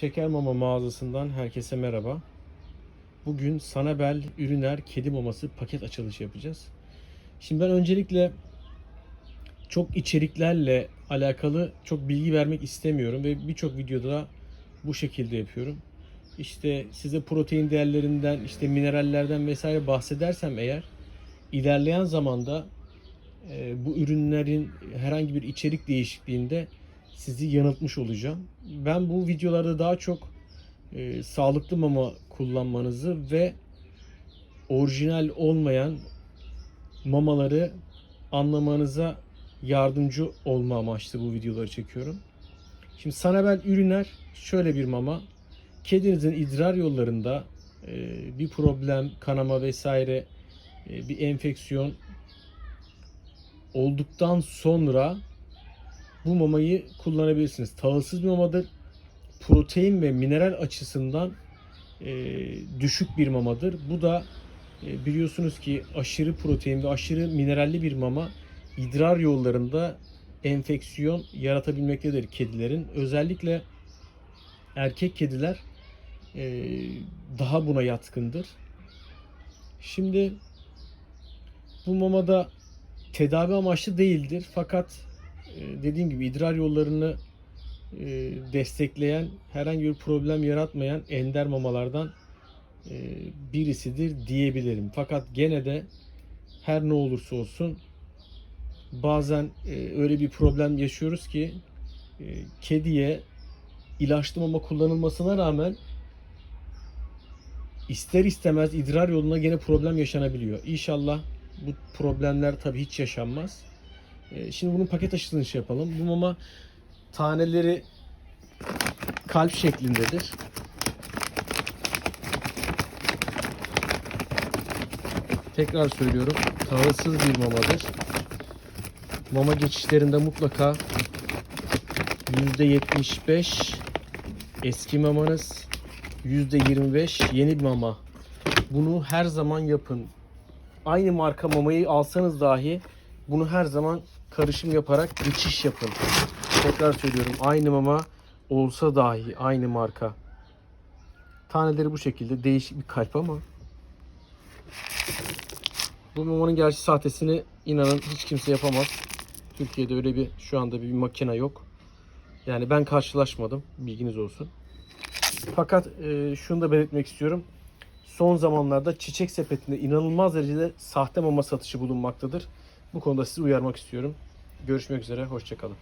Şeker Mama mağazasından herkese merhaba. Bugün Sanabel Ürüner Kedi Maması paket açılışı yapacağız. Şimdi ben öncelikle çok içeriklerle alakalı çok bilgi vermek istemiyorum ve birçok videoda da bu şekilde yapıyorum. İşte size protein değerlerinden, işte minerallerden vesaire bahsedersem eğer ilerleyen zamanda e, bu ürünlerin herhangi bir içerik değişikliğinde sizi yanıltmış olacağım. Ben bu videolarda daha çok e, sağlıklı mama kullanmanızı ve orijinal olmayan mamaları anlamanıza yardımcı olma amaçlı bu videoları çekiyorum. Şimdi Sanabel ürünler şöyle bir mama. Kedinizin idrar yollarında e, bir problem, kanama vesaire e, bir enfeksiyon olduktan sonra bu mamayı kullanabilirsiniz. Tahılsız mamadır. Protein ve mineral açısından e, düşük bir mamadır. Bu da e, biliyorsunuz ki aşırı protein ve aşırı mineralli bir mama idrar yollarında enfeksiyon yaratabilmektedir kedilerin. Özellikle erkek kediler e, daha buna yatkındır. Şimdi bu mamada tedavi amaçlı değildir fakat dediğim gibi idrar yollarını e, destekleyen herhangi bir problem yaratmayan ender mamalardan e, birisidir diyebilirim. Fakat gene de her ne olursa olsun bazen öyle bir problem yaşıyoruz ki kediye ilaçlı mama kullanılmasına rağmen ister istemez idrar yoluna gene problem yaşanabiliyor. İnşallah bu problemler tabii hiç yaşanmaz. Ee, Şimdi bunun paket açılışı yapalım. Bu mama taneleri kalp şeklindedir. Tekrar söylüyorum. Tahılsız bir mamadır. Mama geçişlerinde mutlaka %75 eski mamanız, %25 yeni mama. Bunu her zaman yapın. Aynı marka mamayı alsanız dahi bunu her zaman karışım yaparak geçiş yapın. Tekrar söylüyorum aynı mama olsa dahi aynı marka. Taneleri bu şekilde değişik bir kalp ama bu mamanın gerçi sahtesini inanın hiç kimse yapamaz. Türkiye'de öyle bir şu anda bir makine yok. Yani ben karşılaşmadım. Bilginiz olsun. Fakat e, şunu da belirtmek istiyorum. Son zamanlarda çiçek sepetinde inanılmaz derecede sahte mama satışı bulunmaktadır. Bu konuda sizi uyarmak istiyorum. Görüşmek üzere, hoşçakalın.